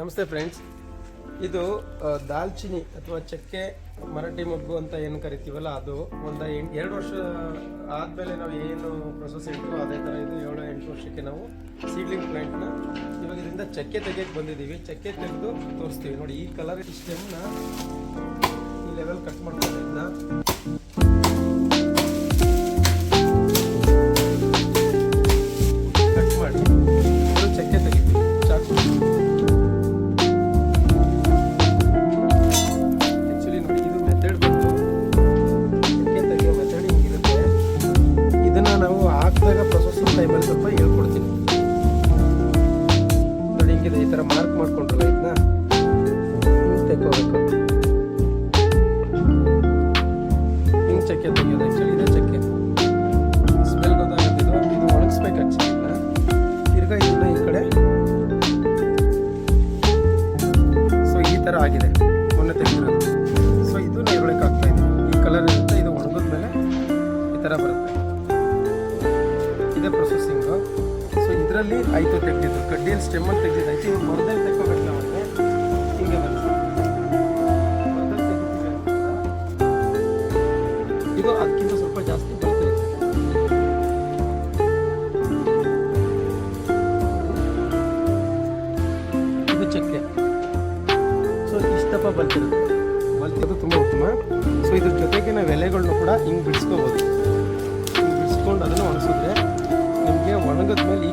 ನಮಸ್ತೆ ಫ್ರೆಂಡ್ಸ್ ಇದು ದಾಲ್ಚಿನಿ ಅಥವಾ ಚಕ್ಕೆ ಮರಾಠಿ ಮೊಗ್ಗು ಅಂತ ಏನು ಕರಿತೀವಲ್ಲ, ಅದು ಒಂದು ಎಂಟು, ಎರಡು ವರ್ಷ ಆದಮೇಲೆ ನಾವು ಏನು ಪ್ರೊಸೆಸ್ ಇಡ್ತೀವೋ ಅದೇ ಥರ ಇದು ಏಳು, ಎಂಟು ವರ್ಷಕ್ಕೆ ನಾವು ಸೀಡ್ಲಿಂಗ್ ಪ್ಲಾಂಟ್ನ ಇವಾಗ ಇದರಿಂದ ಚಕ್ಕೆ ತೆಗೆಯಕ್ಕೆ ಬಂದಿದ್ದೀವಿ ಚಕ್ಕೆ ತೆಗೆದು ತೋರಿಸ್ತೀವಿ. ನೋಡಿ, ಈ ಕಲರ್ ಈ ಸ್ಟೆಮ್ನ ಈ ಲೆವೆಲ್ ಕಟ್ ಮಾಡ್ತಾರೆ ಕಟ್ ಮಾಡಿ ಚಕ್ಕೆ ತೆಗಿತೀವಿ ಟೈಮಲ್ಲಿ ಸ್ವಲ್ಪ ಹೇಳ್ಕೊಡ್ತೀನಿ. ನೋಡಿ ಹಿಂಗಿದೆ ಈ ಥರ ಮಾರ್ಕ್ ಮಾಡ್ಕೊಂಡ್ರಲ್ಲ ಇದನ್ನ ತೆಕ್ಕೋಬೇಕು ಹಿಂಗೆ ಚಕ್ಕೆ ತೆಗೆಯೋದು ಆ್ಯಕ್ಚುಲಿ ಚಕ್ಕೆ. ಸ್ಮೆಲ್ ಗೊತ್ತಾಗುತ್ತೆ, ಇದು ಒಣಗಿಸ್ಬೇಕು ಆ್ಯಕ್ಚುಲಿ ಇದನ್ನ ತಿರ್ಗಾ ಇದನ್ನ ಈ ಕಡೆ. ಸೊ ಈ ಥರ ಆಗಿದೆ. ಮೊನ್ನೆ ತೆಗೆದಿರೋದು. ಸೊ ಇದು ನೀರೊಳಗೆ ಆಗ್ತಾ ಇದೆ ಈ ಕಲರ್ ಇರುತ್ತೆ, ಇದು ಒಣಗಿದ್ಮೇಲೆ ಈ ಥರ ಬರುತ್ತೆ. ಇದೇ ಪ್ರೊಸೆಸಿಂಗು ಸೊ ಇದರಲ್ಲಿ ಆಯಿತು ತೆಗೆದಿದ್ದು. ಕಡ್ಡಿಯಲ್ಲಿ ಸ್ಟೆಮ್ಮಲ್ಲಿ ತೆಗೆದಿದ್ದು. ಆಯ್ತು ಮೊದಲೇ ತೆಕ್ಕೋಬೇಕಲ್ಲ ಮತ್ತೆ ಹಿಂಗೆ ಬರುತ್ತೆ. ಇದು ಅದಕ್ಕಿಂತ ಸ್ವಲ್ಪ ಜಾಸ್ತಿ ಬರ್ತದೆ ಇದು ಚಕ್ಕೆ. ಸೊ ಇಷ್ಟಪ್ಪ ಬಲ್ತಿರುತ್ತೆ ಬಲ್ತಿರೋದು ತುಂಬ ಉತ್ತಮ. ಸೊ ಇದ್ರ ಜೊತೆಗೆ ನಾವು ಎಲೆಗಳನ್ನೂ ಕೂಡ ಹಿಂಗೆ ಬಿಡಿಸ್ಕೋಬೋದು. ಹಿಂಗೆ ಬಿಡಿಸ್ಕೊಂಡು ಅದನ್ನು ಒಣಗಿಸಿದ್ರೆ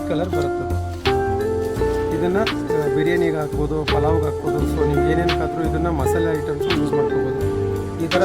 ಕಲರ್ ಬರುತ್ತೆ. ಇದನ್ನು ಬಿರಿಯಾನಿಗೆ ಹಾಕ್ಬೋದು, ಪಲಾವ್ಗೆ ಹಾಕ್ಬೋದು. ಸೊ ನೀವು ಹಾಕಿದ್ರು ಇದನ್ನು ಮಸಾಲೆ ಐಟಮ್ಸ್ ಯೂಸ್ ಮಾಡ್ಕೋಬೋದು. ಈ ಥರ